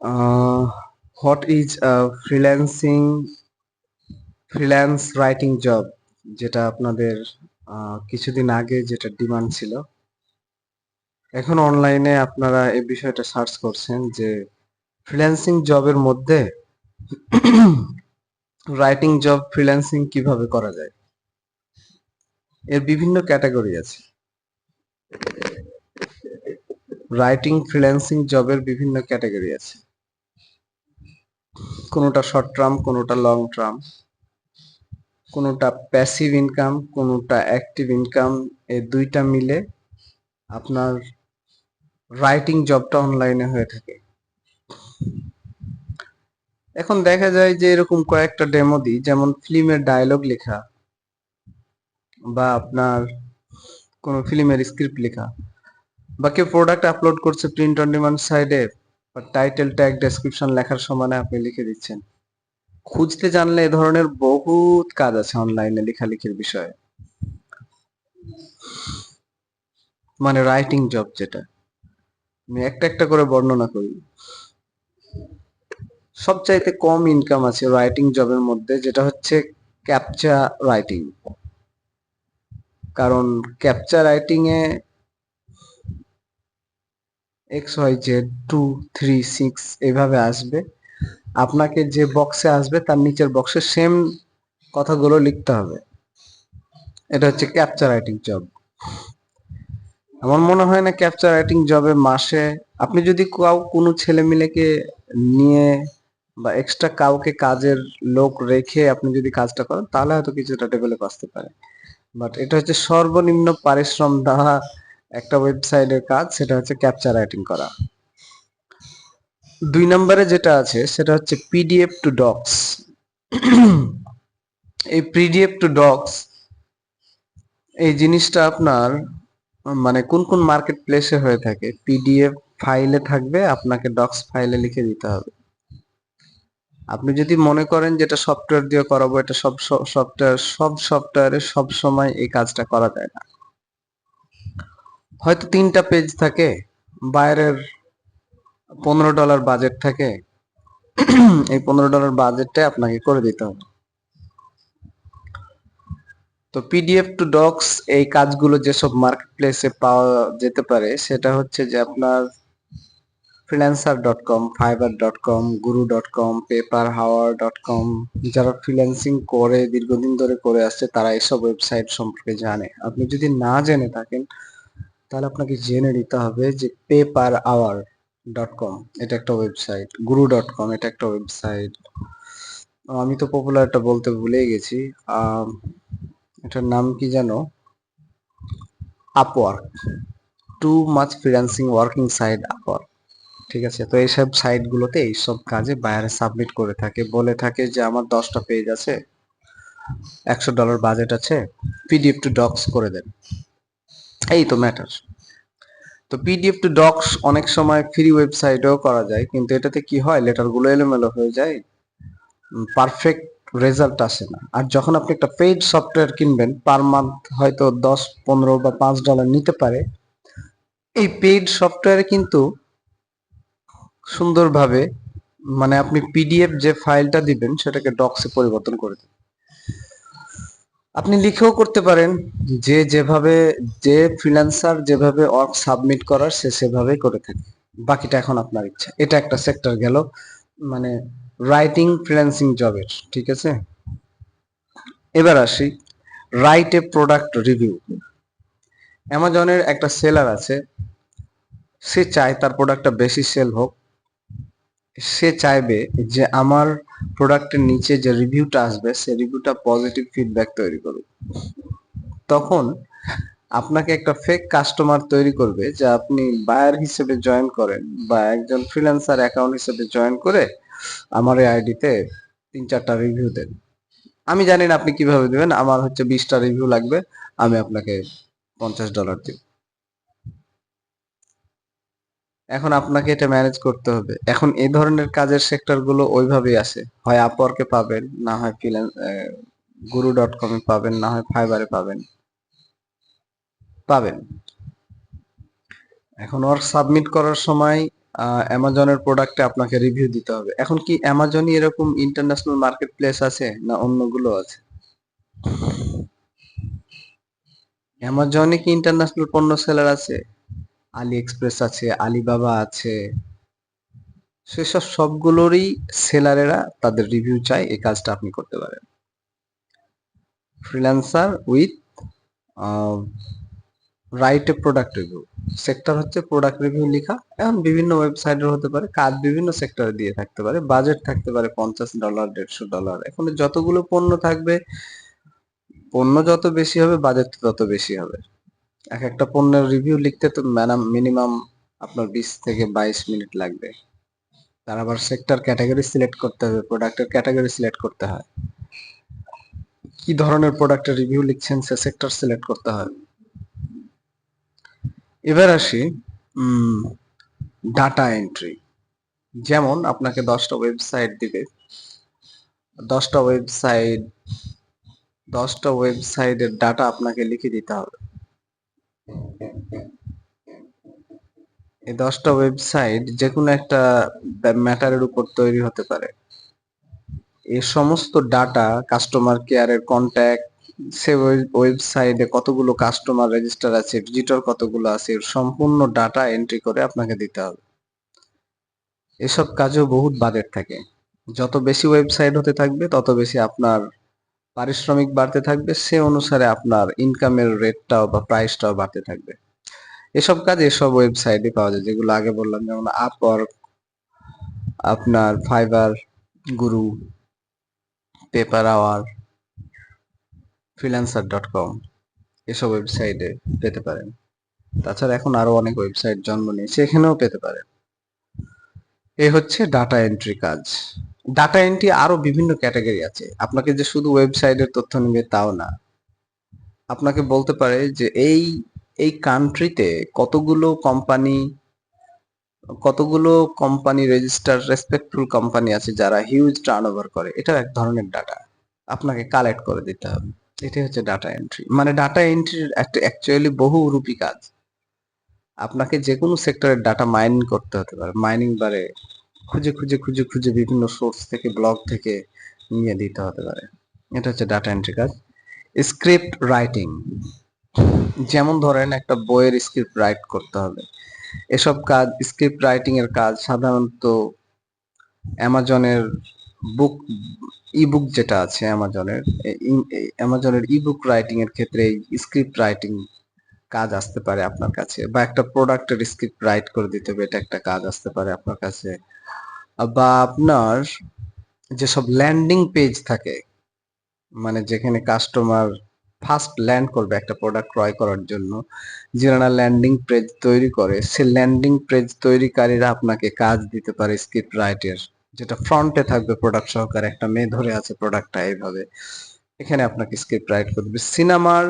Uh, what is a freelancing freelance writing job? যেটা আপনাদের কিছুদিন আগে যেটা ডিমান্ড ছিল। এখন অনলাইনে আপনারা এই বিষয়টা সার্চ করছেন যে ফ্রিল্যান্সিং জবের মধ্যে রাইটিং জব ফ্রিল্যান্সিং কীভাবে করা যায়? এর বিভিন্ন ক্যাটাগরি আছে। রাইটিং ফ্রিল্যান্সিং জবের বিভিন্ন ক্যাটাগরি আছে। কোনোটা শর্ট টার্ম কোনোটা লং টার্ম কোনোটা প্যাসিভ ইনকাম কোনোটা অ্যাক্টিভ ইনকাম এই দুইটা মিলে আপনার রাইটিং জবটা অনলাইনে হয়ে থাকে। এখন দেখা যায় যে এরকম কয়েকটা ডেমো দিই, যেমন ফিল্মের ডায়লগ লেখা বা আপনার কোনো ফিল্মের স্ক্রিপ্ট লেখা। বা কেউ প্রোডাক্ট আপলোড করছে প্রিন্ট অন ডিমান্ড সাইডে বা টাইটেল ট্যাগ ডেসক্রিপশন লেখার সময় আপনি লিখে দিচ্ছেন। খুঁজতে জানলে এ ধরনের বহুত কাজ আছে অনলাইনে লেখালেখির বিষয়ে। মানে রাইটিং জব যেটা। আমি একটা একটা করে বর্ণনা করি। সবচাইতে কম ইনকাম আছে রাইটিং জবের মধ্যে, যেটা হচ্ছে ক্যাপচা রাইটিং কারণ capture writing A X Y Z two three six এইভাবে আসবে। আপনাকে যে বক্সে আসবে, তার নিচের বক্সে সেম কথাগুলো লিখতে হবে। এটা হচ্ছে ক্যাপচার রাইটিং জব আমার মনে হয় না ক্যাপচার রাইটিং জবে মাসে আপনি যদি কাউ, কোনো ছেলে মিলেকে নিয়ে বা এক্সট্রা কাউকে কাজের লোক রেখে আপনি যদি কাজটা করেন, তাহলে হয়তো কিছুটা ডেভেলপ আসতে পারে। বাট এটা হচ্ছে সর্বনিম্ন পারিশ্রম দেওয়া একটা ওয়েবসাইটের কাজ, সেটা হচ্ছে ক্যাপচা রাইটিং করা। দুই নম্বরে যেটা আছে, সেটা হচ্ছে পিডিএফ টু ডক্স এই পিডিএফ টু ডক্স এই জিনিসটা আপনার মানে কোন কোন মার্কেট প্লেসে হয়ে থাকে পিডিএফ ফাইলে থাকবে, আপনাকে ডক্স ফাইলে লিখে দিতে হবে। আপনি যদি মনে করেন যেটা সফটওয়্যার দিয়ে করাবো, এটা সব সফটওয়্যার সব সফটওয়্যারে সব সময় এই কাজটা করা যায় না। হয়তো তিনটা পেজ থাকে, বাইরের পনেরো ডলার বাজেট থাকে, এই পনেরো ডলার বাজেটটা আপনাকে করে দিতে হবে। তো পিডিএফ টু ডক্স এই কাজগুলো যেসব মার্কেট প্লেসে পাওয়া যেতে পারে, সেটা হচ্ছে যে আপনার freelancer dot com Fiverr dot com Guru dot com paper hour dot com যারা ফ্রিল্যান্সিং করে, দীর্ঘদিন ধরে করে আসছে, তারা এসব ওয়েবসাইট সম্পর্কে জানে। আপনি যদি না জেনে থাকেন, তাহলে আপনাকে জেনে নিতে হবে যে পেপার আওয়ার ডট কম এটা একটা ওয়েবসাইট গুরু ডট কম এটা একটা ওয়েবসাইট আমি তো পপুলারটা বলতে ভুলেই গেছি। এটার নাম কি জানো Upwork too much freelancing working site Upwork ঠিক আছে? তো এইসব সাইটগুলোতে এইসব কাজে বায়ারে সাবমিট করে থাকে। বলে থাকে যে, আমার দশটা পেজ আছে, একশো ডলার বাজেট আছে পিডিএফ টু ডক্স করে দেন। এই তো ম্যাটার তো পিডিএফ টু ডক্স অনেক সময় ফ্রি ওয়েবসাইটেও করা যায়, কিন্তু এটাতে কি হয়? লেটারগুলো এলোমেলো হয়ে যায় পারফেক্ট রেজাল্ট আসে না। আর যখন আপনি একটা পেইড সফটওয়্যার কিনবেন পার মান্থ হয়তো দশ, পনেরো বা পাঁচ ডলার নিতে পারে, এই পেইড সফটওয়্যারে কিন্তু সুন্দরভাবে মানে আপনি পিডিএফ যে ফাইলটা দিবেন, সেটাকে ডক্সে পরিবর্তন করে দেবেন। আপনি লিখেও করতে পারেন, যে যেভাবে, যে ফ্রিল্যান্সার যেভাবে ওয়ার্ক সাবমিট করার, সে সেভাবেই করে থাকে। বাকিটা এখন আপনার ইচ্ছা। এটা একটা সেক্টর গেল মানে রাইটিং ফ্রিল্যান্সিং জবের ঠিক আছে? এবার আসি রাইট এ প্রোডাক্ট রিভিউ অ্যামাজনের একটা সেলার আছে, সে চায় তার প্রোডাক্টটা বেশি সেল হোক। সে চাইবে যে আমার প্রোডাক্টের নিচে যে রিভিউটা আসবে, সে রিভিউটা পজিটিভ ফিডব্যাক তৈরি করুক। তখন আপনাকে একটা ফেক কাস্টমার তৈরি করবে যে আপনি বায়ার হিসেবে জয়েন করেন বা একজন ফ্রিল্যান্সার অ্যাকাউন্ট হিসেবে জয়েন করে আমার এই আইডিতে তিন চারটা রিভিউ দেন। আমি জানি না আপনি কীভাবে দেবেন, আমার হচ্ছে বিশটা রিভিউ লাগবে, আমি আপনাকে পঞ্চাশ ডলার দিব। এখন আপনাকে এটা ম্যানেজ করতে হবে। এখন এই ধরনের কাজের সেক্টরগুলো ওইভাবেই আছে। হয় আপওয়ার্কে পাবেন, না হয় ফ্রিল্যান্স গুরু ডট কমে পাবেন, না হয় ফাইবারে পাবেন। পাবেন। এখন ওয়ার্ক সাবমিট করার সময় অ্যামাজনের প্রোডাক্টে আপনাকে রিভিউ দিতে হবে। এখন কি অ্যামাজনই এরকম ইন্টারন্যাশনাল মার্কেট প্লেস আছে, না অন্যগুলো আছে? অ্যামাজনে কি ইন্টারন্যাশনাল পণ্য সেলার আছে? আলি এক্সপ্রেস আছে, আলিবাবা আছে, সেসব সবগুলোরই সেলারেরা তাদের রিভিউ চায়, এই কাজটা আপনি করতে পারেন। Freelancer with write a product review sector হচ্ছে প্রোডাক্ট রিভিউ লেখা, এখন বিভিন্ন ওয়েবসাইটের হতে পারে, কাজ বিভিন্ন সেক্টরে দিয়ে থাকতে পারে বাজেট থাকতে পারে পঞ্চাশ ডলার দেড়শো ডলার এখন যতগুলো পণ্য থাকবে, পণ্য যত বেশি হবে বাজেট তত বেশি হবে। এক একটা পণ্যের রিভিউ লিখতে তো মিনিমাম আপনার বিশ থেকে বাইশ মিনিট লাগবে। তার আবার সেক্টর ক্যাটাগরি সিলেক্ট করতে হবে প্রোডাক্টের ক্যাটাগরি সিলেক্ট করতে হয়। কি ধরনের প্রোডাক্টের রিভিউ লিখছেন সে সেক্টর সিলেক্ট করতে হয়। এবার আসি ডাটা এন্ট্রি যেমন আপনাকে দশটা ওয়েবসাইট দিবে। দশটা ওয়েবসাইট দশটা ওয়েবসাইটের ডাটা আপনাকে লিখে দিতে হবে। এই দশটা ওয়েবসাইট যে কোনো একটা ম্যাটারের উপর তৈরি হতে পারে। এই সমস্ত ডাটা কাস্টমার কেয়ারের কন্ট্যাক্ট সে ওয়েবসাইটে কতগুলো কাস্টমার রেজিস্টার আছে ভিজিটর কতগুলো আছে সম্পূর্ণ ডাটা এন্ট্রি করে আপনাকে দিতে হবে। এসব কাজেও বহুত বাজেট থাকে। যত বেশি ওয়েবসাইট হতে থাকবে, তত বেশি আপনার পারিশ্রমিক বাড়তে থাকবে, সে অনুসারে আপনার ইনকামের রেটটাও বা প্রাইসটাও বাড়তে থাকবে। এসব কাজ, এসব ওয়েবসাইটে পাওয়া যায়, যেগুলো আগে বললাম, যেমন আপওয়ার্ক আপনার Fiverr Guru paper hour freelancer dot com এসব ওয়েবসাইটে পেতে পারেন। তাছাড়া এখন আরও অনেক ওয়েবসাইট জন্ম নিয়েছে, এখানেও পেতে পারেন। এ হচ্ছে ডাটা এন্ট্রি কাজ। ডাটা এন্ট্রি আরও বিভিন্ন ক্যাটাগরি আছে। আপনাকে যে শুধু ওয়েবসাইটের তথ্য নেবে তাও না। আপনাকে বলতে পারে যে এই এই কান্ট্রিতে কতগুলো কোম্পানি কতগুলো কোম্পানি রেজিস্টার রেসপেক্টফুল কোম্পানি আছে যারা হিউজ টার্নওভার করে। এটা এক ধরনের ডাটা আপনাকে কালেক্ট করে দিতে হবে। এটাই হচ্ছে ডাটা এন্ট্রি মানে ডাটা এন্ট্রির একটা অ্যাকচুয়ালি বহুরূপী কাজ। আপনাকে যে কোনো সেক্টরের ডাটা মাইনিং করতে হতে পারে। মাইনিং বারে খুঁজে খুঁজে খুঁজে খুঁজে বিভিন্ন সোর্স থেকে ব্লগ থেকে নিয়ে দিতে হতে পারে। এটা হচ্ছে ডাটা এন্ট্রি কাজ। স্ক্রিপ্ট রাইটিং যেমন ধরেন একটা বইয়ের স্ক্রিপ্ট রাইট করতে হবে। এসব কাজ স্ক্রিপ্ট রাইটিং এর কাজ সাধারণত অ্যামাজনের বুক ইবুক যেটা আছে অ্যামাজনের অ্যামাজনের ইবুক রাইটিং এর ক্ষেত্রে স্ক্রিপ্ট রাইটিং কাজ আসতে পারে আপনার কাছে বা একটা প্রোডাক্টের স্ক্রিপ্ট রাইট করে দিতে হবে, এটা একটা কাজ আসতে পারে আপনার কাছে। বা আপনার যেসব ল্যান্ডিং পেজ থাকে মানে যেখানে কাস্টমার ফার্স্ট ল্যান্ড করবে একটা প্রোডাক্ট ক্রয় করার জন্য যারা ল্যান্ডিং পেজ তৈরি করে, সে ল্যান্ডিং পেজ তৈরিকারীরা আপনাকে কাজ দিতে পারে স্ক্রিপ্ট রাইটের যেটা ফ্রন্টে থাকবে প্রোডাক্ট সহকারে, একটা মেয়ে ধরে আছে প্রোডাক্টটা এইভাবে, এখানে আপনাকে স্ক্রিপ্ট রাইট করে সিনেমার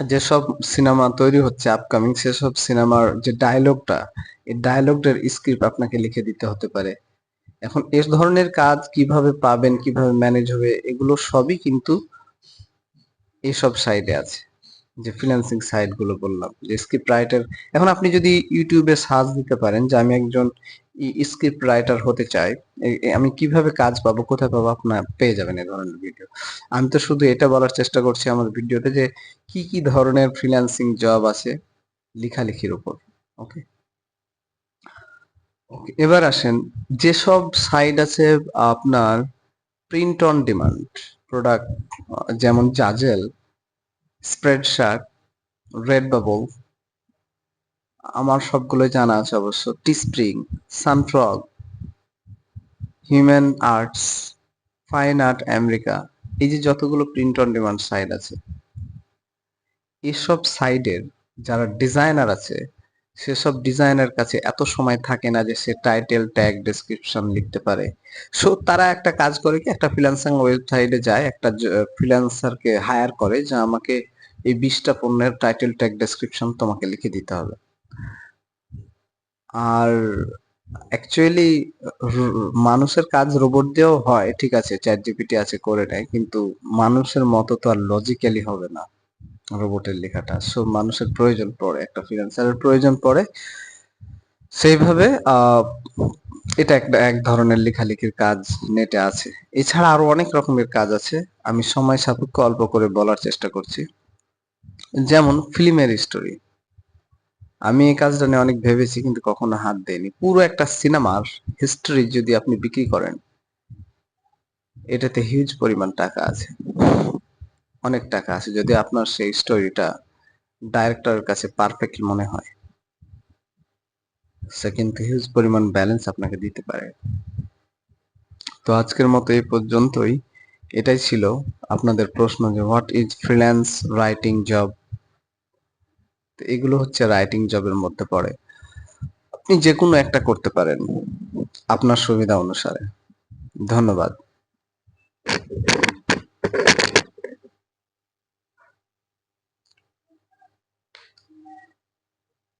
যেসব সিনেমা তৈরি হচ্ছে আপকামিং সেসব সিনেমার যে ডায়লগটা এই ডায়লগটার স্ক্রিপ্ট আপনাকে লিখে দিতে হতে পারে। এখন এ ধরনের কাজ কীভাবে পাবেন, কীভাবে ম্যানেজ হবে, এগুলো সবই কিন্তু এইসব সাইডে আছে। যে ফ্রিল্যান্সিং সাইটগুলো বললাম, যে স্ক্রিপ্ট রাইটার এখন আপনি যদি ইউটিউবে সার্চ দিতে পারেন যে আমি একজন স্ক্রিপ্ট রাইটার হতে চাই আমি কীভাবে কাজ পাবো, কোথায় পাবো, আপনার পেয়ে যাবেন এই ধরনের ভিডিও আমি তো শুধু এটা বলার চেষ্টা করছি আমার ভিডিওতে যে, কি কি ধরনের ফ্রিল্যান্সিং জব আছে লেখালেখির উপর ওকে এবার আসেন, যেসব সাইট আছে আপনার প্রিন্ট অন ডিমান্ড প্রোডাক্ট যেমন জাজেল স্প্রেডশার্ট রেড বাবল আমার সবগুলোই জানা আছে অবশ্য। Teespring Sunfrog human arts fine art America এই যে যতগুলো প্রিন্ট অন ডিমান্ড সাইট আছে। এসব সাইডের যারা ডিজাইনার আছে, সেসব ডিজাইনার কাছে এত সময় থাকে না যে সে টাইটেল ট্যাগ ডেসক্রিপশন লিখতে পারে। সো তারা একটা কাজ করে কি, একটা ফ্রিল্যান্সার ওয়েবসাইটে যায়, একটা ফ্রিল্যান্সারকে হায়ার করে, যে আমাকে এই বিশটা পণ্যের টাইটেল ট্যাগ ডেসক্রিপশন তোমাকে লিখে দিতে হবে। আর অ্যাকচুয়ালি মানুষের কাজ রোবট দিয়েও হয়, ঠিক আছে চ্যাট জিপিটি আছে করে নেয়, কিন্তু মানুষের মতো তো আর লজিক্যালি হবে না রোবটের লেখাটা। সো মানুষের প্রয়োজন পড়ে, একটা ফ্রিল্যান্সারের প্রয়োজন পড়ে। সেইভাবে এটা একটা এক ধরনের লেখালেখির কাজ নেটে আছে। এছাড়া আরও অনেক রকমের কাজ আছে। আমি সময় সাপেক্ষ অল্প করে বলার চেষ্টা করছি। যেমন ফিল্মের স্টোরি আমি এই কাজটা নিয়ে অনেক ভেবেছি, কিন্তু কখনো হাত দেয়নি পুরো একটা সিনেমার হিস্ট্রি যদি আপনি বিক্রি করেন, এটাতে হিউজ পরিমাণ টাকা আছে। অনেক টাকা আছে, যদি আপনার সেই স্টোরিটা ডাইরেক্টরের কাছে পারফেক্ট মনে হয় কিন্তু হিউজ পরিমাণ ব্যালেন্স আপনাকে দিতে পারে। তো আজকের মতো এই পর্যন্তই। এটাই ছিল আপনাদের প্রশ্ন যে what is freelance writing job এগুলো হচ্ছে রাইটিং জবের মধ্যে পড়ে। আপনি যে কোনো একটা করতে পারেন, আপনার সুবিধা অনুসারে। ধন্যবাদ।